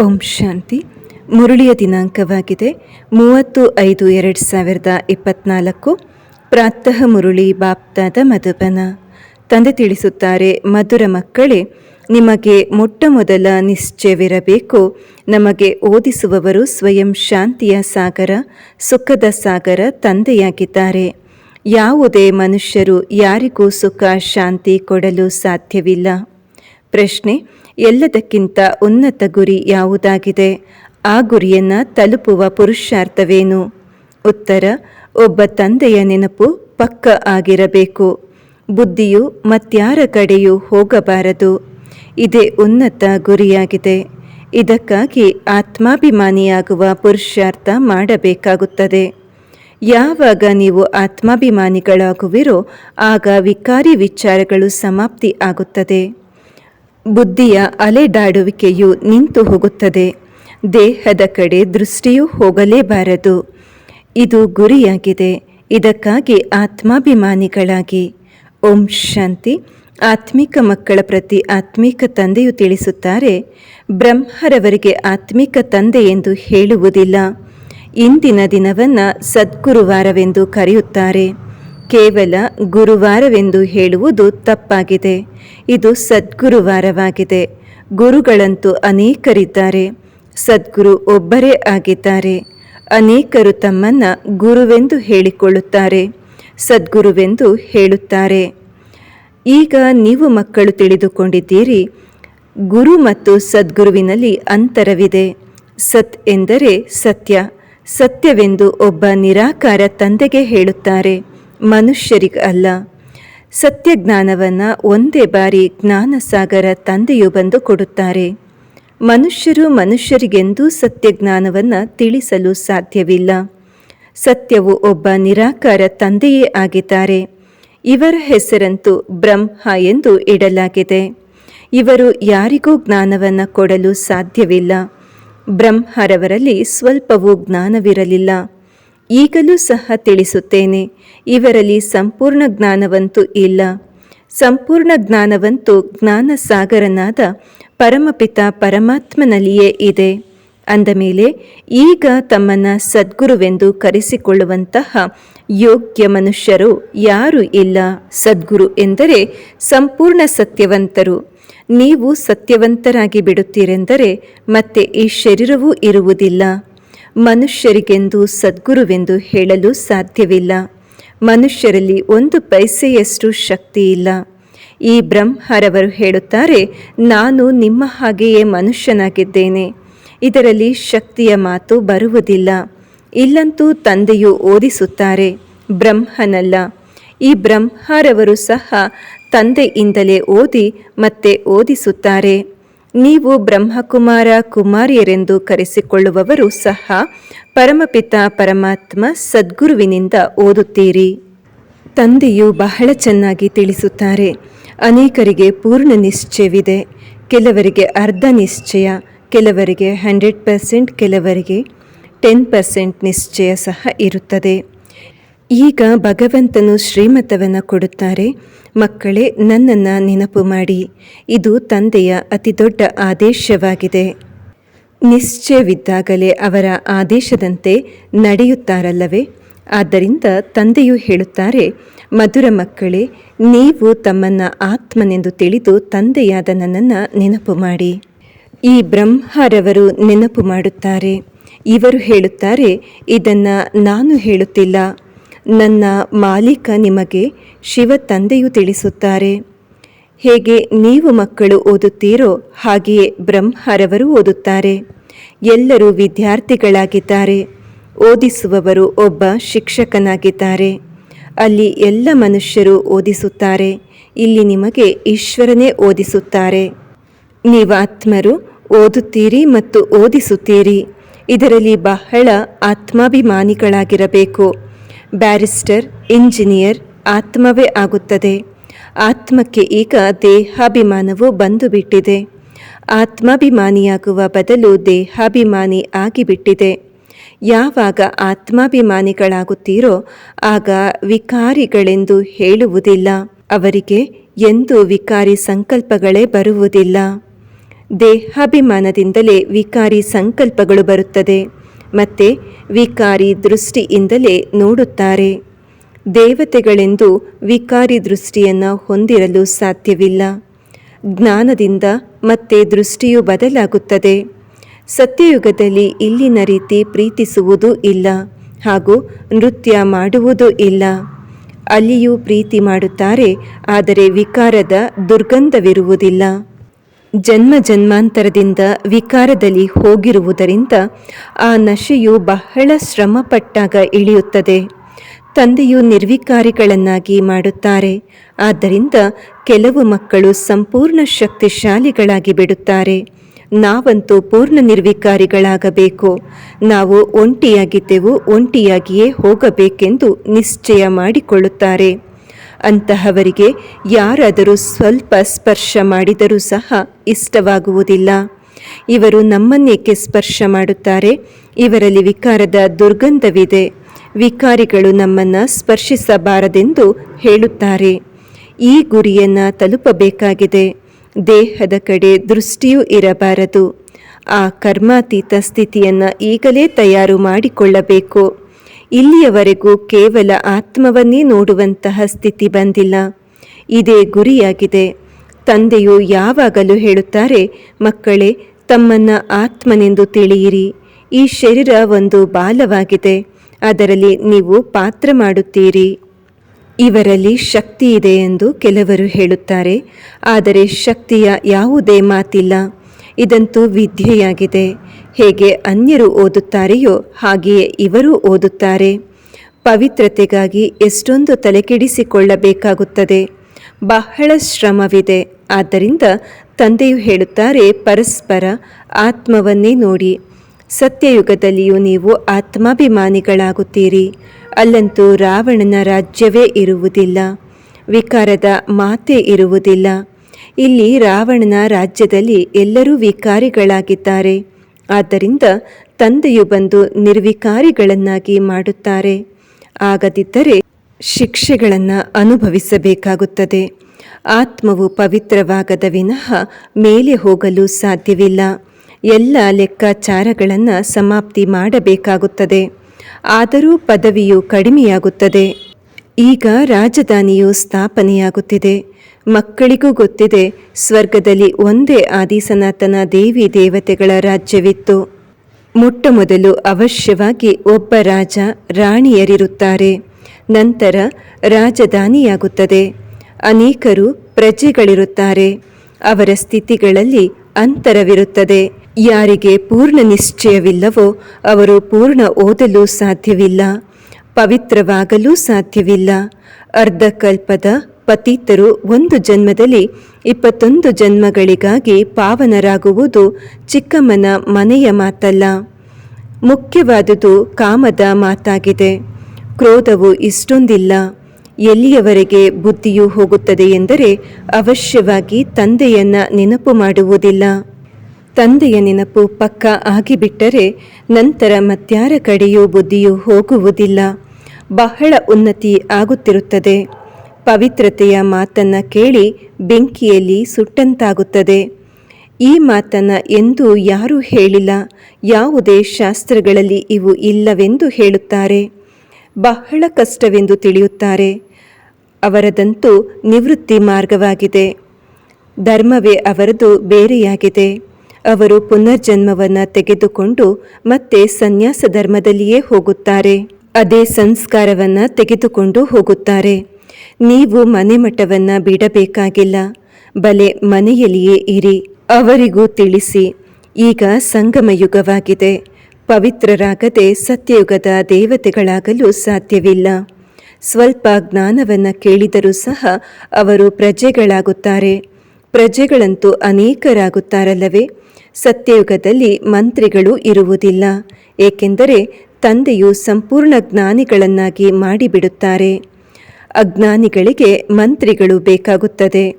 ಓಂ ಶಾಂತಿ. ಮುರುಳಿಯ ದಿನಾಂಕವಾಗಿದೆ. ಮೂವತ್ತು ಐದು ಎರಡು ಸಾವಿರದ ಇಪ್ಪತ್ನಾಲ್ಕು. ಪ್ರಾತಃ ಮುರುಳಿ ಬಾಪ್ತಾದ ಮಧುಬನ. ತಂದೆ ತಿಳಿಸುತ್ತಾರೆ, ಮಧುರ ಮಕ್ಕಳೇ, ನಿಮಗೆ ಮೊಟ್ಟ ಮೊದಲ ನಿಶ್ಚಯವಿರಬೇಕು. ನಮಗೆ ಓದಿಸುವವರು ಸ್ವಯಂ ಶಾಂತಿಯ ಸಾಗರ, ಸುಖದ ಸಾಗರ ತಂದೆಯಾಗಿದ್ದಾರೆ. ಯಾವುದೇ ಮನುಷ್ಯರು ಯಾರಿಗೂ ಸುಖ, ಶಾಂತಿ ಕೊಡಲು ಸಾಧ್ಯವಿಲ್ಲ. ಪ್ರಶ್ನೆ ಎಲ್ಲದಕ್ಕಿಂತ ಉನ್ನತ ಗುರಿ ಯಾವುದಾಗಿದೆ? ಆ ಗುರಿಯನ್ನು ತಲುಪುವ ಪುರುಷಾರ್ಥವೇನು? ಉತ್ತರ, ಒಬ್ಬ ತಂದೆಯ ನೆನಪು ಪಕ್ಕ ಆಗಿರಬೇಕು. ಬುದ್ಧಿಯು ಮತ್ಯಾರ ಕಡೆಯೂ ಹೋಗಬಾರದು. ಇದೇ ಉನ್ನತ ಗುರಿಯಾಗಿದೆ. ಇದಕ್ಕಾಗಿ ಆತ್ಮಾಭಿಮಾನಿಯಾಗುವ ಪುರುಷಾರ್ಥ ಮಾಡಬೇಕಾಗುತ್ತದೆ. ಯಾವಾಗ ನೀವು ಆತ್ಮಾಭಿಮಾನಿಗಳಾಗುವಿರೋ ಆಗ ವಿಕಾರಿ ವಿಚಾರಗಳು ಸಮಾಪ್ತಿ ಆಗುತ್ತದೆ. ಬುದ್ಧಿಯ ಅಲೆದಾಡುವಿಕೆಯು ನಿಂತು ಹೋಗುತ್ತದೆ. ದೇಹದ ಕಡೆ ದೃಷ್ಟಿಯೂ ಹೋಗಲೇಬಾರದು. ಇದು ಗುರಿಯಾಗಿದೆ. ಇದಕ್ಕಾಗಿ ಆತ್ಮಾಭಿಮಾನಿಗಳಾಗಿ. ಓಂ ಶಾಂತಿ. ಆತ್ಮಿಕ ಮಕ್ಕಳ ಪ್ರತಿ ಆತ್ಮಿಕ ತಂದೆಯು ತಿಳಿಸುತ್ತಾರೆ, ಬ್ರಹ್ಮರವರಿಗೆ ಆತ್ಮಿಕ ತಂದೆ ಎಂದು ಹೇಳುವುದಿಲ್ಲ. ಇಂದಿನ ದಿನವನ್ನು ಸದ್ಗುರುವಾರವೆಂದು ಕರೆಯುತ್ತಾರೆ. ಕೇವಲ ಗುರುವಾರವೆಂದು ಹೇಳುವುದು ತಪ್ಪಾಗಿದೆ. ಇದು ಸದ್ಗುರುವಾರವಾಗಿದೆ. ಗುರುಗಳಂತೂ ಅನೇಕರಿದ್ದಾರೆ. ಸದ್ಗುರು ಒಬ್ಬರೇ ಆಗಿದ್ದಾರೆ. ಅನೇಕರು ತಮ್ಮನ್ನ ಗುರುವೆಂದು ಹೇಳಿಕೊಳ್ಳುತ್ತಾರೆ. ಸದ್ಗುರುವೆಂದು ಹೇಳುತ್ತಾರೆ. ಈಗ ನೀವು ಮಕ್ಕಳು ತಿಳಿದುಕೊಂಡಿದ್ದೀರಿ. ಗುರು ಮತ್ತು ಸದ್ಗುರುವಿನಲ್ಲಿ ಅಂತರವಿದೆ. ಸತ್ ಎಂದರೆ ಸತ್ಯ. ಸತ್ಯವೆಂದು ಒಬ್ಬ ನಿರಾಕಾರ ತಂದೆಗೆ ಹೇಳುತ್ತಾರೆ. ಮನುಷ್ಯರಿಗೆ ಅಲ್ಲ. ಸತ್ಯ ಜ್ಞಾನವನ್ನು ಒಂದೇ ಬಾರಿ ಜ್ಞಾನಸಾಗರ ತಂದೆಯು ಬಂದು ಕೊಡುತ್ತಾರೆ. ಮನುಷ್ಯರು ಮನುಷ್ಯರಿಗೆಂದೂ ಸತ್ಯಜ್ಞಾನವನ್ನು ತಿಳಿಸಲು ಸಾಧ್ಯವಿಲ್ಲ. ಸತ್ಯವು ಒಬ್ಬ ನಿರಾಕಾರ ತಂದೆಯೇ ಆಗಿದ್ದಾರೆ. ಇವರ ಹೆಸರಂತೂ ಬ್ರಹ್ಮ ಎಂದು ಇಡಲಾಗಿದೆ. ಇವರು ಯಾರಿಗೂ ಜ್ಞಾನವನ್ನು ಕೊಡಲು ಸಾಧ್ಯವಿಲ್ಲ. ಬ್ರಹ್ಮರವರಲ್ಲಿ ಸ್ವಲ್ಪವೂ ಜ್ಞಾನವಿರಲಿಲ್ಲ. ಈಗಲೂ ಸಹ ತಿಳಿಸುತ್ತೇನೆ, ಇವರಲ್ಲಿ ಸಂಪೂರ್ಣ ಜ್ಞಾನವಂತೂ ಇಲ್ಲ. ಸಂಪೂರ್ಣ ಜ್ಞಾನವಂತೂ ಜ್ಞಾನ ಸಾಗರನಾದ ಪರಮಪಿತ ಪರಮಾತ್ಮನಲ್ಲಿಯೇ ಇದೆ. ಅಂದ ಮೇಲೆ, ಈಗ ತಮ್ಮನ್ನು ಸದ್ಗುರುವೆಂದು ಕರೆಸಿಕೊಳ್ಳುವಂತಹ ಯೋಗ್ಯ ಮನುಷ್ಯರು ಯಾರು ಇಲ್ಲ. ಸದ್ಗುರು ಎಂದರೆ ಸಂಪೂರ್ಣ ಸತ್ಯವಂತರು. ನೀವು ಸತ್ಯವಂತರಾಗಿ ಬಿಡುತ್ತೀರೆಂದರೆ ಮತ್ತೆ ಈ ಶರೀರವೂ ಇರುವುದಿಲ್ಲ. ಮನುಷ್ಯರಿಗೆಂದು ಸದ್ಗುರುವೆಂದು ಹೇಳಲು ಸಾಧ್ಯವಿಲ್ಲ. ಮನುಷ್ಯರಲ್ಲಿ ಒಂದು ಪೈಸೆಯಷ್ಟು ಶಕ್ತಿ ಇಲ್ಲ. ಈ ಬ್ರಹ್ಮರವರು ಹೇಳುತ್ತಾರೆ, ನಾನು ನಿಮ್ಮ ಹಾಗೆಯೇ ಮನುಷ್ಯನಾಗಿದ್ದೇನೆ. ಇದರಲ್ಲಿ ಶಕ್ತಿಯ ಮಾತು ಬರುವುದಿಲ್ಲ. ಇಲ್ಲಂತೂ ತಂದೆಯು ಓದಿಸುತ್ತಾರೆ, ಬ್ರಹ್ಮನಲ್ಲ. ಈ ಬ್ರಹ್ಮರವರು ಸಹ ತಂದೆಯಿಂದಲೇ ಓದಿ ಮತ್ತೆ ಓದಿಸುತ್ತಾರೆ. ನೀವು ಬ್ರಹ್ಮಕುಮಾರ ಕುಮಾರಿಯರೆಂದು ಕರೆಸಿಕೊಳ್ಳುವವರು ಸಹ ಪರಮಪಿತ ಪರಮಾತ್ಮ ಸದ್ಗುರುವಿನಿಂದ ಓದುತ್ತೀರಿ. ತಂದೆಯು ಬಹಳ ಚೆನ್ನಾಗಿ ತಿಳಿಸುತ್ತಾರೆ. ಅನೇಕರಿಗೆ ಪೂರ್ಣ ನಿಶ್ಚಯವಿದೆ. ಕೆಲವರಿಗೆ ಅರ್ಧ ನಿಶ್ಚಯ, ಕೆಲವರಿಗೆ ಹಂಡ್ರೆಡ್ ಪರ್ಸೆಂಟ್, ಕೆಲವರಿಗೆ ಟೆನ್ ಪರ್ಸೆಂಟ್ ನಿಶ್ಚಯ ಸಹ ಇರುತ್ತದೆ. ಈಗ ಭಗವಂತನು ಶ್ರೀಮತವನ ಕೊಡುತ್ತಾರೆ. ಮಕ್ಕಳೇ, ನನ್ನನ್ನು ನೆನಪು ಮಾಡಿ. ಇದು ತಂದೆಯ ಅತಿ ದೊಡ್ಡ ಆದೇಶವಾಗಿದೆ. ನಿಶ್ಚಯವಿದ್ದಾಗಲೇ ಅವರ ಆದೇಶದಂತೆ ನಡೆಯುತ್ತಾರಲ್ಲವೇ? ಆದ್ದರಿಂದ ತಂದೆಯು ಹೇಳುತ್ತಾರೆ, ಮಧುರ ಮಕ್ಕಳೇ, ನೀವು ತಮ್ಮನ್ನು ಆತ್ಮನೆಂದು ತಿಳಿದು ತಂದೆಯಾದ ನನ್ನನ್ನು ನೆನಪು ಮಾಡಿ. ಈ ಬ್ರಹ್ಮರವರು ನೆನಪು ಮಾಡುತ್ತಾರೆ. ಇವರು ಹೇಳುತ್ತಾರೆ, ಇದನ್ನು ನಾನು ಹೇಳುತ್ತಿಲ್ಲ. ನನ್ನ ಮಾಲೀಕ ನಿಮಗೆ ಶಿವ ತಂದೆಯು ತಿಳಿಸುತ್ತಾರೆ. ಹೇಗೆ ನೀವು ಮಕ್ಕಳು ಓದುತ್ತೀರೋ ಹಾಗೆಯೇ ಬ್ರಹ್ಮರವರು ಓದುತ್ತಾರೆ. ಎಲ್ಲರೂ ವಿದ್ಯಾರ್ಥಿಗಳಾಗಿದ್ದಾರೆ. ಓದಿಸುವವರು ಒಬ್ಬ ಶಿಕ್ಷಕನಾಗಿದ್ದಾರೆ. ಅಲ್ಲಿ ಎಲ್ಲ ಮನುಷ್ಯರು ಓದಿಸುತ್ತಾರೆ. ಇಲ್ಲಿ ನಿಮಗೆ ಈಶ್ವರನೇ ಓದಿಸುತ್ತಾರೆ. ನೀವಾತ್ಮರು ಓದುತ್ತೀರಿ ಮತ್ತು ಓದಿಸುತ್ತೀರಿ. ಇದರಲ್ಲಿ ಬಹಳ ಆತ್ಮಾಭಿಮಾನಿಗಳಾಗಿರಬೇಕು. ಬ್ಯಾರಿಸ್ಟರ್, ಇಂಜಿನಿಯರ್, ಆತ್ಮವೇ ಆಗುತ್ತದೆ. ಆತ್ಮಕ್ಕೆ ಈಗ ದೇಹಾಭಿಮಾನವು ಬಂದು ಬಿಟ್ಟಿದೆ ಆತ್ಮಾಭಿಮಾನಿಯಾಗುವ ಬದಲು ದೇಹಾಭಿಮಾನಿ ಆಗಿಬಿಟ್ಟಿದೆ. ಯಾವಾಗ ಆತ್ಮಾಭಿಮಾನಿಗಳಾಗುತ್ತೀರೋ ಆಗ ವಿಕಾರಿಗಳೆಂದು ಹೇಳುವುದಿಲ್ಲ. ಅವರಿಗೆ ಎಂದು ವಿಕಾರಿ ಸಂಕಲ್ಪಗಳೇ ಬರುವುದಿಲ್ಲ. ದೇಹಾಭಿಮಾನದಿಂದಲೇ ವಿಕಾರಿ ಸಂಕಲ್ಪಗಳು ಬರುತ್ತದೆ. ಮತ್ತು ವಿಕಾರಿ ದೃಷ್ಟಿಯಿಂದಲೇ ನೋಡುತ್ತಾರೆ. ದೇವತೆಗಳೆಂದು ವಿಕಾರಿ ದೃಷ್ಟಿಯನ್ನು ಹೊಂದಿರಲು ಸಾಧ್ಯವಿಲ್ಲ. ಜ್ಞಾನದಿಂದ ಮತ್ತೆ ದೃಷ್ಟಿಯು ಬದಲಾಗುತ್ತದೆ. ಸತ್ಯಯುಗದಲ್ಲಿ ಇಲ್ಲಿನ ರೀತಿ ಪ್ರೀತಿಸುವುದೂ ಇಲ್ಲ ಹಾಗೂ ನೃತ್ಯ ಮಾಡುವುದೂ ಇಲ್ಲ. ಅಲ್ಲಿಯೂ ಪ್ರೀತಿ ಮಾಡುತ್ತಾರೆ, ಆದರೆ ವಿಕಾರದ ದುರ್ಗಂಧವಿರುವುದಿಲ್ಲ. ಜನ್ಮ ಜನ್ಮಾಂತರದಿಂದ ವಿಕಾರದಲ್ಲಿ ಹೋಗಿರುವುದರಿಂದ ಆ ನಶೆಯು ಬಹಳ ಶ್ರಮಪಟ್ಟಾಗ ಇಳಿಯುತ್ತದೆ. ತಂದೆಯು ನಿರ್ವಿಕಾರಿಗಳನ್ನಾಗಿ ಮಾಡುತ್ತಾರೆ. ಆದ್ದರಿಂದ ಕೆಲವು ಮಕ್ಕಳು ಸಂಪೂರ್ಣ ಶಕ್ತಿಶಾಲಿಗಳಾಗಿ ಬಿಡುತ್ತಾರೆ. ನಾವಂತೂ ಪೂರ್ಣ ನಿರ್ವಿಕಾರಿಗಳಾಗಬೇಕು. ನಾವು ಒಂಟಿಯಾಗಿದ್ದೆವು, ಒಂಟಿಯಾಗಿಯೇ ಹೋಗಬೇಕೆಂದು ನಿಶ್ಚಯ ಮಾಡಿಕೊಳ್ಳುತ್ತಾರೆ. ಅಂತಹವರಿಗೆ ಯಾರಾದರೂ ಸ್ವಲ್ಪ ಸ್ಪರ್ಶ ಮಾಡಿದರೂ ಸಹ ಇಷ್ಟವಾಗುವುದಿಲ್ಲ. ಇವರು ನಮ್ಮನ್ನೇಕೆ ಸ್ಪರ್ಶ ಮಾಡುತ್ತಾರೆ? ಇವರಲ್ಲಿ ವಿಕಾರದ ದುರ್ಗಂಧವಿದೆ. ವಿಕಾರಿಗಳು ನಮ್ಮನ್ನು ಸ್ಪರ್ಶಿಸಬಾರದೆಂದು ಹೇಳುತ್ತಾರೆ. ಈ ಗುರಿಯನ್ನು ತಲುಪಬೇಕಾಗಿದೆ. ದೇಹದ ಕಡೆ ದೃಷ್ಟಿಯೂ ಇರಬಾರದು. ಆ ಕರ್ಮಾತೀತ ಸ್ಥಿತಿಯನ್ನು ಈಗಲೇ ತಯಾರು ಮಾಡಿಕೊಳ್ಳಬೇಕು. ಇಲ್ಲಿಯವರೆಗೂ ಕೇವಲ ಆತ್ಮವನ್ನೇ ನೋಡುವಂತಹ ಸ್ಥಿತಿ ಬಂದಿಲ್ಲ. ಇದೇ ಗುರಿಯಾಗಿದೆ. ತಂದೆಯು ಯಾವಾಗಲೂ ಹೇಳುತ್ತಾರೆ, ಮಕ್ಕಳೇ, ತಮ್ಮನ್ನ ಆತ್ಮನೆಂದು ತಿಳಿಯಿರಿ. ಈ ಶರೀರ ಒಂದು ಬಾಲವಾಗಿದೆ. ಅದರಲ್ಲಿ ನೀವು ಪಾತ್ರ ಮಾಡುತ್ತೀರಿ. ಇವರಲ್ಲಿ ಶಕ್ತಿ ಇದೆ ಎಂದು ಕೆಲವರು ಹೇಳುತ್ತಾರೆ. ಆದರೆ ಶಕ್ತಿಯ ಯಾವುದೇ ಮಾತಿಲ್ಲ. ಇದಂತೂ ವಿದ್ಯೆಯಾಗಿದೆ. ಹೇಗೆ ಅನ್ಯರು ಓದುತ್ತಾರೆಯೋ ಹಾಗೆಯೇ ಇವರು ಓದುತ್ತಾರೆ. ಪವಿತ್ರತೆಗಾಗಿ ಎಷ್ಟೊಂದು ತಲೆಕೆಡಿಸಿಕೊಳ್ಳಬೇಕಾಗುತ್ತದೆ. ಬಹಳ ಶ್ರಮವಿದೆ. ಆದ್ದರಿಂದ ತಂದೆಯು ಹೇಳುತ್ತಾರೆ, ಪರಸ್ಪರ ಆತ್ಮವನ್ನೇ ನೋಡಿ. ಸತ್ಯಯುಗದಲ್ಲಿಯೂ ನೀವು ಆತ್ಮಾಭಿಮಾನಿಗಳಾಗುತ್ತೀರಿ. ಅಲ್ಲಂತೂ ರಾವಣನ ರಾಜ್ಯವೇ ಇರುವುದಿಲ್ಲ. ವಿಕಾರದ ಮಾತೆ ಇರುವುದಿಲ್ಲ. ಇಲ್ಲಿ ರಾವಣನ ರಾಜ್ಯದಲ್ಲಿ ಎಲ್ಲರೂ ವಿಕಾರಿಗಳಾಗಿದ್ದಾರೆ. ಆದ್ದರಿಂದ ತಂದೆಯು ಬಂದು ನಿರ್ವಿಕಾರಿಗಳನ್ನಾಗಿ ಮಾಡುತ್ತಾರೆ. ಆಗದಿದ್ದರೆ ಶಿಕ್ಷೆಗಳನ್ನು ಅನುಭವಿಸಬೇಕಾಗುತ್ತದೆ. ಆತ್ಮವು ಪವಿತ್ರವಾಗದ ವಿನಃ ಮೇಲೆ ಹೋಗಲು ಸಾಧ್ಯವಿಲ್ಲ. ಎಲ್ಲ ಲೆಕ್ಕಾಚಾರಗಳನ್ನು ಸಮಾಪ್ತಿ ಮಾಡಬೇಕಾಗುತ್ತದೆ. ಆದರೂ ಪದವಿಯು ಕಡಿಮೆಯಾಗುತ್ತದೆ. ಈಗ ರಾಜಧಾನಿಯು ಸ್ಥಾಪನೆಯಾಗುತ್ತಿದೆ. ಮಕ್ಕಳಿಗೂ ಗೊತ್ತಿದೆ, ಸ್ವರ್ಗದಲ್ಲಿ ಒಂದೇ ಆದಿಸನಾತನ ದೇವಿ ದೇವತೆಗಳ ರಾಜ್ಯವಿತ್ತು. ಮೊಟ್ಟ ಮೊದಲು ಅವಶ್ಯವಾಗಿ ಒಬ್ಬ ರಾಜ ರಾಣಿಯರಿರುತ್ತಾರೆ. ನಂತರ ರಾಜಧಾನಿಯಾಗುತ್ತದೆ. ಅನೇಕರು ಪ್ರಜೆಗಳಿರುತ್ತಾರೆ. ಅವರ ಸ್ಥಿತಿಗಳಲ್ಲಿ ಅಂತರವಿರುತ್ತದೆ. ಯಾರಿಗೆ ಪೂರ್ಣ ನಿಶ್ಚಯವಿಲ್ಲವೋ ಅವರು ಪೂರ್ಣ ಓದಲು ಸಾಧ್ಯವಿಲ್ಲ, ಪವಿತ್ರವಾಗಲೂ ಸಾಧ್ಯವಿಲ್ಲ. ಅರ್ಧಕಲ್ಪದ ಪತೀತರು ಒಂದು ಜನ್ಮದಲ್ಲಿ ಇಪ್ಪತ್ತೊಂದು ಜನ್ಮಗಳಿಗಾಗಿ ಪಾವನರಾಗುವುದು ಚಿಕ್ಕಮ್ಮನ ಮನೆಯ ಮಾತಲ್ಲ. ಮುಖ್ಯವಾದುದು ಕಾಮದ ಮಾತಾಗಿದೆ. ಕ್ರೋಧವು ಇಷ್ಟೊಂದಿಲ್ಲ. ಎಲ್ಲಿಯವರೆಗೆ ಬುದ್ಧಿಯು ಹೋಗುತ್ತದೆ ಎಂದರೆ ಅವಶ್ಯವಾಗಿ ತಂದೆಯನ್ನ ನೆನಪು ಮಾಡುವುದಿಲ್ಲ. ತಂದೆಯ ನೆನಪು ಪಕ್ಕ ಆಗಿಬಿಟ್ಟರೆ ನಂತರ ಮತ್ಯಾರ ಕಡೆಯೂ ಬುದ್ಧಿಯು ಹೋಗುವುದಿಲ್ಲ. ಬಹಳ ಉನ್ನತಿ ಆಗುತ್ತಿರುತ್ತದೆ. ಪವಿತ್ರತೆಯ ಮಾತನ್ನು ಕೇಳಿ ಬೆಂಕಿಯಲ್ಲಿ ಸುಟ್ಟಂತಾಗುತ್ತದೆ. ಈ ಮಾತನ್ನು ಎಂದೂ ಯಾರೂ ಹೇಳಿಲ್ಲ. ಯಾವುದೇ ಶಾಸ್ತ್ರಗಳಲ್ಲಿ ಇವು ಇಲ್ಲವೆಂದು ಹೇಳುತ್ತಾರೆ. ಬಹಳ ಕಷ್ಟವೆಂದು ತಿಳಿಯುತ್ತಾರೆ. ಅವರದಂತೂ ನಿವೃತ್ತಿ ಮಾರ್ಗವಾಗಿದೆ. ಧರ್ಮವೇ ಅವರದು ಬೇರೆಯಾಗಿದೆ. ಅವರು ಪುನರ್ಜನ್ಮವನ್ನು ತೆಗೆದುಕೊಂಡು ಮತ್ತೆ ಸನ್ಯಾಸ ಧರ್ಮದಲ್ಲಿಯೇ ಹೋಗುತ್ತಾರೆ. ಅದೇ ಸಂಸ್ಕಾರವನ್ನು ತೆಗೆದುಕೊಂಡು ಹೋಗುತ್ತಾರೆ. ನೀವು ಮನೆ ಮಠವನ್ನು ಬಿಡಬೇಕಾಗಿಲ್ಲ. ಬಲೆ ಮನೆಯಲ್ಲಿಯೇ ಇರಿ, ಅವರಿಗೂ ತಿಳಿಸಿ. ಈಗ ಸಂಗಮ ಯುಗವಾಗಿದೆ. ಪವಿತ್ರರಾಗದೆ ಸತ್ಯಯುಗದ ದೇವತೆಗಳಾಗಲು ಸಾಧ್ಯವಿಲ್ಲ. ಸ್ವಲ್ಪ ಜ್ಞಾನವನ್ನು ಕೇಳಿದರೂ ಸಹ ಅವರು ಪ್ರಜೆಗಳಾಗುತ್ತಾರೆ. ಪ್ರಜೆಗಳಂತೂ ಅನೇಕರಾಗುತ್ತಾರಲ್ಲವೇ? ಸತ್ಯಯುಗದಲ್ಲಿ ಮಂತ್ರಿಗಳು ಇರುವುದಿಲ್ಲ. ಏಕೆಂದರೆ ತಂದೆಯು ಸಂಪೂರ್ಣ ಜ್ಞಾನಿಗಳನ್ನಾಗಿ ಮಾಡಿಬಿಡುತ್ತಾರೆ. ಅಜ್ಞಾನಿಗಳಿಗೆ ಮಂತ್ರಿಗಳು ಬೇಕಾಗುತ್ತದೆ.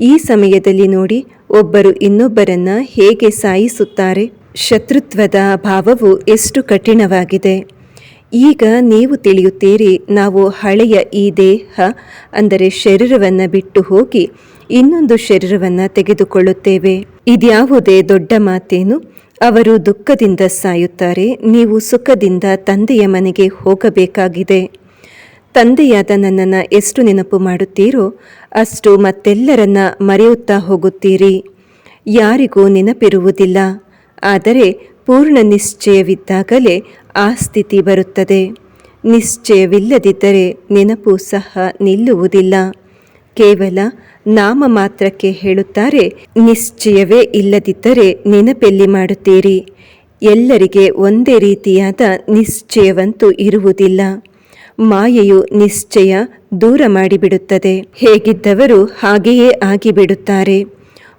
ಈ ಸಮಯದಲ್ಲಿ ನೋಡಿ, ಒಬ್ಬರು ಇನ್ನೊಬ್ಬರನ್ನ ಹೇಗೆ ಸಾಯಿಸುತ್ತಾರೆ? ಶತ್ರುತ್ವದ ಭಾವವು ಎಷ್ಟು ಕಠಿಣವಾಗಿದೆ. ಈಗ ನೀವು ತಿಳಿಯುತ್ತೀರಿ, ನಾವು ಹಳೆಯ ಈ ದೇಹ, ಅಂದರೆ ಶರೀರವನ್ನು ಬಿಟ್ಟು ಹೋಗಿ ಇನ್ನೊಂದು ಶರೀರವನ್ನು ತೆಗೆದುಕೊಳ್ಳುತ್ತೇವೆ. ಇದ್ಯಾವುದೇ ದೊಡ್ಡ ಮಾತೇನು? ಅವರು ದುಃಖದಿಂದ ಸಾಯುತ್ತಾರೆ, ನೀವು ಸುಖದಿಂದ ತಂದೆಯ ಮನೆಗೆ ಹೋಗಬೇಕಾಗಿದೆ. ತಂದೆಯಾದ ನನ್ನನ್ನು ಎಷ್ಟು ನೆನಪು ಮಾಡುತ್ತೀರೋ ಅಷ್ಟು ಮತ್ತೆಲ್ಲರನ್ನ ಮರೆಯುತ್ತಾ ಹೋಗುತ್ತೀರಿ. ಯಾರಿಗೂ ನೆನಪಿರುವುದಿಲ್ಲ. ಆದರೆ ಪೂರ್ಣ ನಿಶ್ಚಯವಿದ್ದಾಗಲೇ ಆ ಸ್ಥಿತಿ ಬರುತ್ತದೆ. ನಿಶ್ಚಯವಿಲ್ಲದಿದ್ದರೆ ನೆನಪು ಸಹ ನಿಲ್ಲುವುದಿಲ್ಲ. ಕೇವಲ ನಾಮ ಮಾತ್ರಕ್ಕೆ ಹೇಳುತ್ತಾರೆ, ನಿಶ್ಚಯವೇ ಇಲ್ಲದಿದ್ದರೆ ನೆನಪೆಲ್ಲಿ ಮಾಡುತ್ತೀರಿ. ಎಲ್ಲರಿಗೆ ಒಂದೇ ರೀತಿಯಾದ ನಿಶ್ಚಯವಂತೂ ಇರುವುದಿಲ್ಲ. ಮಾಯೆಯು ನಿಶ್ಚಯ ದೂರ ಮಾಡಿಬಿಡುತ್ತದೆ. ಹೇಗಿದ್ದವರು ಹಾಗೆಯೇ ಆಗಿಬಿಡುತ್ತಾರೆ.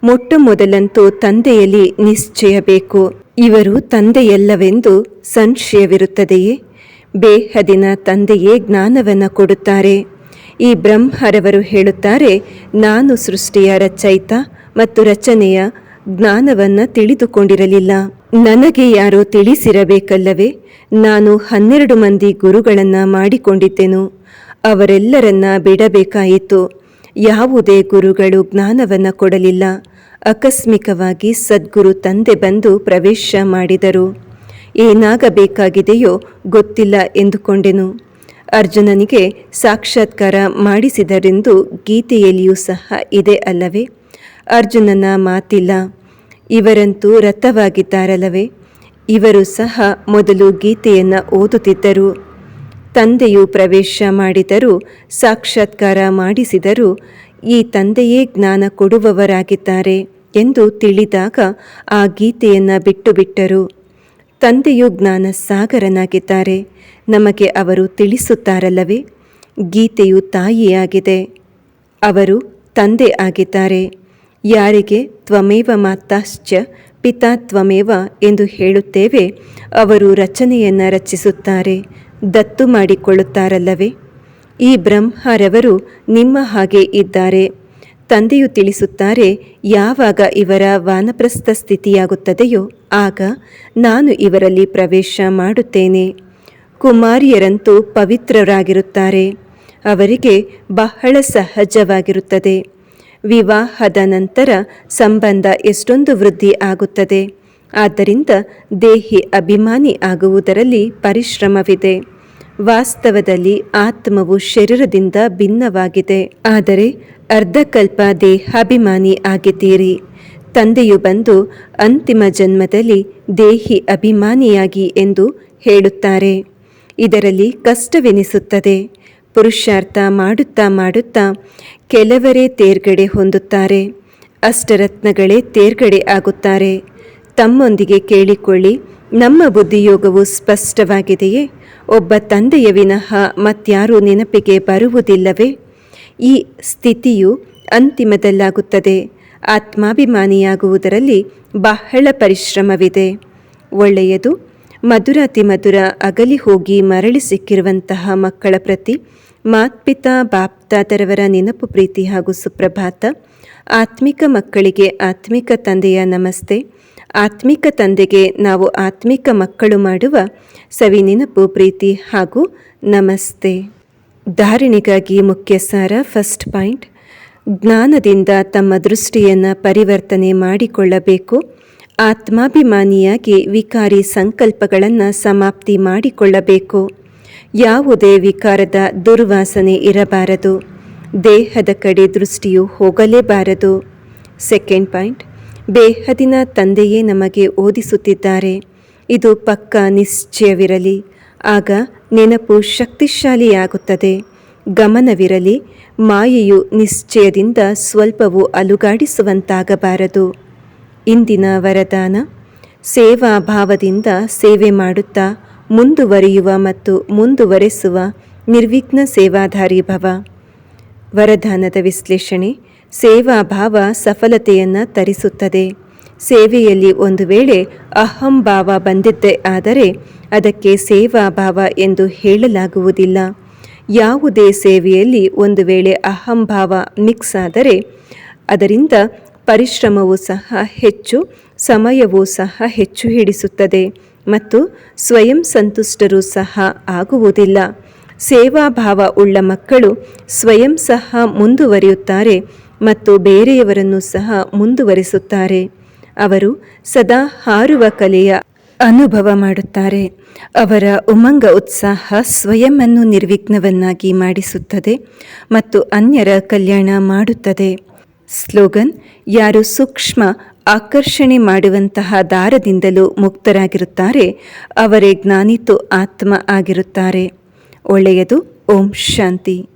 ಮೊಟ್ಟ ಮೊದಲಂತೂ ತಂದೆಯಲ್ಲಿ ನಿಶ್ಚಯ ಬೇಕು. ಇವರು ತಂದೆಯಲ್ಲವೆಂದು ಸಂಶಯವಿರುತ್ತದೆಯೇ? ಬೇಹದಿನ ತಂದೆಯೇ ಜ್ಞಾನವನ್ನು ಕೊಡುತ್ತಾರೆ. ಈ ಬ್ರಹ್ಮರವರು ಹೇಳುತ್ತಾರೆ, ನಾನು ಸೃಷ್ಟಿಯ ರಚಯಿತ ಮತ್ತು ರಚನೆಯ ಜ್ಞಾನವನ್ನು ತಿಳಿದುಕೊಂಡಿರಲಿಲ್ಲ. ನನಗೆ ಯಾರೋ ತಿಳಿಸಿರಬೇಕಲ್ಲವೇ? ನಾನು ಹನ್ನೆರಡು ಮಂದಿ ಗುರುಗಳನ್ನು ಮಾಡಿಕೊಂಡಿದ್ದೆನು. ಅವರೆಲ್ಲರನ್ನ ಬಿಡಬೇಕಾಯಿತು. ಯಾವುದೇ ಗುರುಗಳು ಜ್ಞಾನವನ್ನು ಕೊಡಲಿಲ್ಲ. ಆಕಸ್ಮಿಕವಾಗಿ ಸದ್ಗುರು ತಂದೆ ಬಂದು ಪ್ರವೇಶ ಮಾಡಿದರು. ಏನಾಗಬೇಕಾಗಿದೆಯೋ ಗೊತ್ತಿಲ್ಲ ಎಂದುಕೊಂಡೆನು. ಅರ್ಜುನನಿಗೆ ಸಾಕ್ಷಾತ್ಕಾರ ಮಾಡಿಸಿದರೆಂದು ಗೀತೆಯಲ್ಲಿಯೂ ಸಹ ಇದೆ ಅಲ್ಲವೇ? ಅರ್ಜುನನ ಮಾತಿಲ್ಲ. ಇವರಂತೂ ರಥವಾಗಿದ್ದಾರಲ್ಲವೇ ಇವರು ಸಹ ಮೊದಲು ಗೀತೆಯನ್ನು ಓದುತ್ತಿದ್ದರು. ತಂದೆಯು ಪ್ರವೇಶ ಮಾಡಿದರೂ, ಸಾಕ್ಷಾತ್ಕಾರ ಮಾಡಿಸಿದರೂ, ಈ ತಂದೆಯೇ ಜ್ಞಾನ ಕೊಡುವವರಾಗಿದ್ದಾರೆ ಎಂದು ತಿಳಿದಾಗ ಆ ಗೀತೆಯನ್ನು ಬಿಟ್ಟು ಬಿಟ್ಟರು ತಂದೆಯು ಜ್ಞಾನ ಸಾಗರನಾಗಿದ್ದಾರೆ ನಮಗೆ ಅವರು ತಿಳಿಸುತ್ತಾರಲ್ಲವೇ? ಗೀತೆಯು ತಾಯಿಯಾಗಿದೆ. ಅವರು ತಂದೆ ಆಗಿದ್ದಾರೆ. ಯಾರಿಗೆ ತ್ವಮೇವ ಮಾತಾಶ್ಚ, ಪಿತಾ ತ್ವಮೇವ ಎಂದು ಹೇಳುತ್ತೇವೆ, ಅವರು ರಚನೆಯನ್ನು ರಚಿಸುತ್ತಾರೆ, ದತ್ತು ಮಾಡಿಕೊಳ್ಳುತ್ತಾರಲ್ಲವೇ? ಈ ಬ್ರಹ್ಮರವರು ನಿಮ್ಮ ಹಾಗೆ ಇದ್ದಾರೆ. ತಂದೆಯು ತಿಳಿಸುತ್ತಾರೆ, ಯಾವಾಗ ಇವರ ವಾನಪ್ರಸ್ಥ ಸ್ಥಿತಿಯಾಗುತ್ತದೆಯೋ, ಆಗ ನಾನು ಇವರಲ್ಲಿ ಪ್ರವೇಶ ಮಾಡುತ್ತೇನೆ. ಕುಮಾರಿಯರಂತೂ ಪವಿತ್ರರಾಗಿರುತ್ತಾರೆ, ಅವರಿಗೆ ಬಹಳ ಸಹಜವಾಗಿರುತ್ತದೆ. ವಿವಾಹದ ನಂತರ ಸಂಬಂಧ ಎಷ್ಟೊಂದು ವೃದ್ಧಿ ಆಗುತ್ತದೆ. ಆದ್ದರಿಂದ ದೇಹಿ ಅಭಿಮಾನಿ ಆಗುವುದರಲ್ಲಿ ಪರಿಶ್ರಮವಿದೆ. ವಾಸ್ತವದಲ್ಲಿ ಆತ್ಮವು ಶರೀರದಿಂದ ಭಿನ್ನವಾಗಿದೆ. ಆದರೆ ಅರ್ಧಕಲ್ಪ ದೇಹಾಭಿಮಾನಿ ಆಗಿದ್ದೀರಿ. ತಂದೆಯು ಬಂದು ಅಂತಿಮ ಜನ್ಮದಲ್ಲಿ ದೇಹಿ ಅಭಿಮಾನಿಯಾಗಿ ಎಂದು ಹೇಳುತ್ತಾರೆ. ಇದರಲ್ಲಿ ಕಷ್ಟವೆನಿಸುತ್ತದೆ. ಪುರುಷಾರ್ಥ ಮಾಡುತ್ತಾ ಮಾಡುತ್ತಾ ಕೆಲವರೇ ತೇರ್ಗಡೆ ಹೊಂದುತ್ತಾರೆ. ಅಷ್ಟರತ್ನಗಳೇ ತೇರ್ಗಡೆ ಆಗುತ್ತಾರೆ. ತಮ್ಮೊಂದಿಗೆ ಕೇಳಿಕೊಳ್ಳಿ, ನಮ್ಮ ಬುದ್ಧಿಯೋಗವು ಸ್ಪಷ್ಟವಾಗಿದೆಯೇ? ಒಬ್ಬ ತಂದೆಯ ವಿನಃ ಮತ್ಯಾರೂ ನೆನಪಿಗೆ ಬರುವುದಿಲ್ಲವೇ? ಈ ಸ್ಥಿತಿಯು ಅಂತಿಮದಲ್ಲಾಗುತ್ತದೆ. ಆತ್ಮಾಭಿಮಾನಿಯಾಗುವುದರಲ್ಲಿ ಬಹಳ ಪರಿಶ್ರಮವಿದೆ. ಒಳ್ಳೆಯದು, ಮಧುರಾತಿ ಮಧುರ ಅಗಲಿ ಹೋಗಿ ಮರಳಿ ಸಿಕ್ಕಿರುವಂತಹ ಮಕ್ಕಳ ಪ್ರತಿ ಮಾತ್ಪಿತಾ ಬಾಪ್ತಾತರವರ ನೆನಪು ಪ್ರೀತಿ ಹಾಗೂ ಸುಪ್ರಭಾತ. ಆತ್ಮಿಕ ಮಕ್ಕಳಿಗೆ ಆತ್ಮಿಕ ತಂದೆಯ ನಮಸ್ತೆ. ಆತ್ಮಿಕ ತಂದೆಗೆ ನಾವು ಆತ್ಮಿಕ ಮಕ್ಕಳು ಮಾಡುವ ಸವಿ ನೆನಪು ಪ್ರೀತಿ ಹಾಗೂ ನಮಸ್ತೆ. ಧಾರಣೆಗಾಗಿ ಮುಖ್ಯ ಸಾರ ಫಸ್ಟ್ ಪಾಯಿಂಟ್. ಜ್ಞಾನದಿಂದ ತಮ್ಮ ದೃಷ್ಟಿಯನ್ನು ಪರಿವರ್ತನೆ ಮಾಡಿಕೊಳ್ಳಬೇಕು. ಆತ್ಮಾಭಿಮಾನಿಯಾಗಿ ವಿಕಾರಿ ಸಂಕಲ್ಪಗಳನ್ನು ಸಮಾಪ್ತಿ ಮಾಡಿಕೊಳ್ಳಬೇಕು. ಯಾವುದೇ ವಿಕಾರದ ದುರ್ವಾಸನೆ ಇರಬಾರದು. ದೇಹದ ಕಡೆ ದೃಷ್ಟಿಯು ಹೋಗಲೇಬಾರದು. ಸೆಕೆಂಡ್ ಪಾಯಿಂಟ್, ಬೇಹದಿನ ತಂದೆಯೇ ನಮಗೆ ಓದಿಸುತ್ತಿದ್ದಾರೆ. ಇದು ಪಕ್ಕ ನಿಶ್ಚಯವಿರಲಿ. ಆಗ ನೆನಪು ಶಕ್ತಿಶಾಲಿಯಾಗುತ್ತದೆ. ಗಮನವಿರಲಿ, ಮಾಯೆಯು ನಿಶ್ಚಯದಿಂದ ಸ್ವಲ್ಪವೂ ಅಲುಗಾಡಿಸುವಂತಾಗಬಾರದು. ಇಂದಿನ ವರದಾನ, ಸೇವಾ ಭಾವದಿಂದ ಸೇವೆ ಮಾಡುತ್ತಾ ಮುಂದುವರಿಯುವ ಮತ್ತು ಮುಂದುವರೆಸುವ ನಿರ್ವಿಘ್ನ ಸೇವಾಧಾರಿ ಭವ. ವರದಾನದ ವಿಶ್ಲೇಷಣೆ ಸೇವಾ ಭಾವ ಸಫಲತೆಯನ್ನು ತರಿಸುತ್ತದೆ. ಸೇವೆಯಲ್ಲಿ ಒಂದು ವೇಳೆ ಅಹಂಭಾವ ಬಂದಿದ್ದೇ ಆದರೆ ಅದಕ್ಕೆ ಸೇವಾ ಭಾವ ಎಂದು ಹೇಳಲಾಗುವುದಿಲ್ಲ. ಯಾವುದೇ ಸೇವೆಯಲ್ಲಿ ಒಂದು ವೇಳೆ ಅಹಂಭಾವ ಮಿಕ್ಸ್ ಆದರೆ ಅದರಿಂದ ಪರಿಶ್ರಮವೂ ಸಹ ಹೆಚ್ಚು, ಸಮಯವೂ ಸಹ ಹೆಚ್ಚು ಹಿಡಿಸುತ್ತದೆ. ಮತ್ತು ಸ್ವಯಂ ಸಂತುಷ್ಟರು ಸಹ ಆಗುವುದಿಲ್ಲ. ಸೇವಾಭಾವ ಉಳ್ಳ ಮಕ್ಕಳು ಸ್ವಯಂ ಸಹ ಮುಂದುವರಿಯುತ್ತಾರೆ ಮತ್ತು ಬೇರೆಯವರನ್ನು ಸಹ ಮುಂದುವರಿಸುತ್ತಾರೆ. ಅವರು ಸದಾ ಹಾರುವ ಕಲೆಯ ಅನುಭವ ಮಾಡುತ್ತಾರೆ. ಅವರ ಉಮಂಗ ಉತ್ಸಾಹ ಸ್ವಯಂವನ್ನು ನಿರ್ವಿಘ್ನವನ್ನಾಗಿ ಮಾಡಿಸುತ್ತದೆ ಮತ್ತು ಅನ್ಯರ ಕಲ್ಯಾಣ ಮಾಡುತ್ತದೆ. ಸ್ಲೋಗನ್, ಯಾರು ಸೂಕ್ಷ್ಮ ಆಕರ್ಷಣೆ ಮಾಡುವಂತಹ ದಾರದಿಂದಲೂ ಮುಕ್ತರಾಗಿರುತ್ತಾರೆ. ಅವರೇ ಜ್ಞಾನಿತು ಆತ್ಮ ಆಗಿರುತ್ತಾರೆ. ಒಳ್ಳೆಯದು. ಓಂ ಶಾಂತಿ.